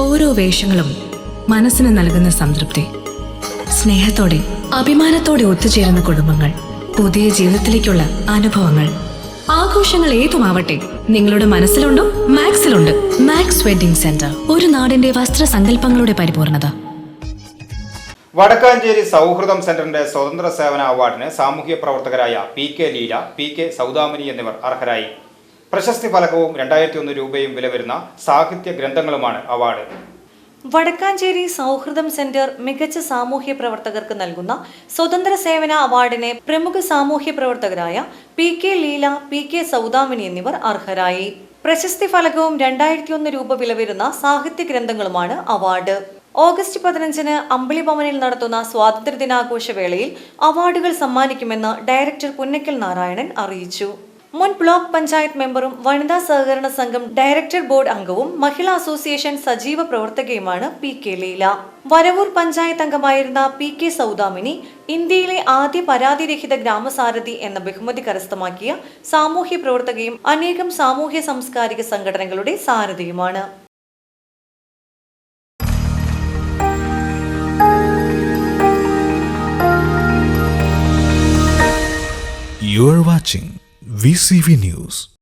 ഓരോ വേഷങ്ങളും മനസ്സിന് നൽകുന്ന സംതൃപ്തി. സ്നേഹത്തോടെ അഭിമാനത്തോടെ ഒത്തുചേരുന്ന കുടുംബങ്ങൾ പുതിയ ജീവിതത്തിലേക്കുള്ള അനുഭവങ്ങൾ. ആഘോഷങ്ങൾ ഏതുമാവട്ടെ നിങ്ങളുടെ മനസ്സിലുണ്ടോ മാക്സിലുണ്ട്. മാക്സ് വെഡിംഗ് സെന്റർ ഒരു നാടിന്റെ വസ്ത്രസങ്കല്പങ്ങളുടെ പരിപൂർണത. വടക്കാഞ്ചേരി സൗഹൃദം സെന്ററിന്റെ സ്വതന്ത്ര സേവന അവാർഡിന് സാമൂഹ്യ പ്രവർത്തകരായ P K Leela P K Saudamini എന്നിവർ അർഹരായി. പ്രശസ്തി ഫലകവും രണ്ടായിരത്തി ഒന്ന് രൂപയും വില വരുന്ന സാഹിത്യ ഗ്രന്ഥങ്ങളുമാണ് അവാർഡ്. വടക്കാഞ്ചേരി സൗഹൃദം സെന്റർ മികച്ച സാമൂഹ്യ പ്രവർത്തകർക്ക് നൽകുന്ന സ്വതന്ത്ര സേവന അവാർഡിനെ പ്രമുഖ സാമൂഹ്യ പ്രവർത്തകരായ P K Leela P K Saudamini എന്നിവർ അർഹരായി. പ്രശസ്തി ഫലകവും രണ്ടായിരത്തി ഒന്ന് രൂപ വില വരുന്ന സാഹിത്യ ഗ്രന്ഥങ്ങളുമാണ് അവാർഡ്. ഓഗസ്റ്റ് പതിനഞ്ചിന് അമ്പിളി ഭവനിൽ നടത്തുന്ന സ്വാതന്ത്ര്യ ദിനാഘോഷ വേളയിൽ അവാർഡുകൾ സമ്മാനിക്കുമെന്ന് ഡയറക്ടർ പുന്നക്കൽ നാരായണൻ അറിയിച്ചു. മുൻ ബ്ലോക്ക് പഞ്ചായത്ത് മെമ്പറും വനിതാ സഹകരണ സംഘം ഡയറക്ടർ ബോർഡ് അംഗവും മഹിളാ അസോസിയേഷൻ സജീവ പ്രവർത്തകയുമാണ് പി കെ ലീല. വരവൂർ പഞ്ചായത്ത് അംഗമായിരുന്ന പി കെ സൗദാമിനി ഇന്ത്യയിലെ ആദ്യ പരാതിരഹിത ഗ്രാമസാരഥി എന്ന ബഹുമതി കരസ്ഥമാക്കിയ സാമൂഹ്യ പ്രവർത്തകയും അനേകം സാമൂഹ്യ സാംസ്കാരിക സംഘടനകളുടെ സാരഥിയുമാണ്. You are watching VCV News.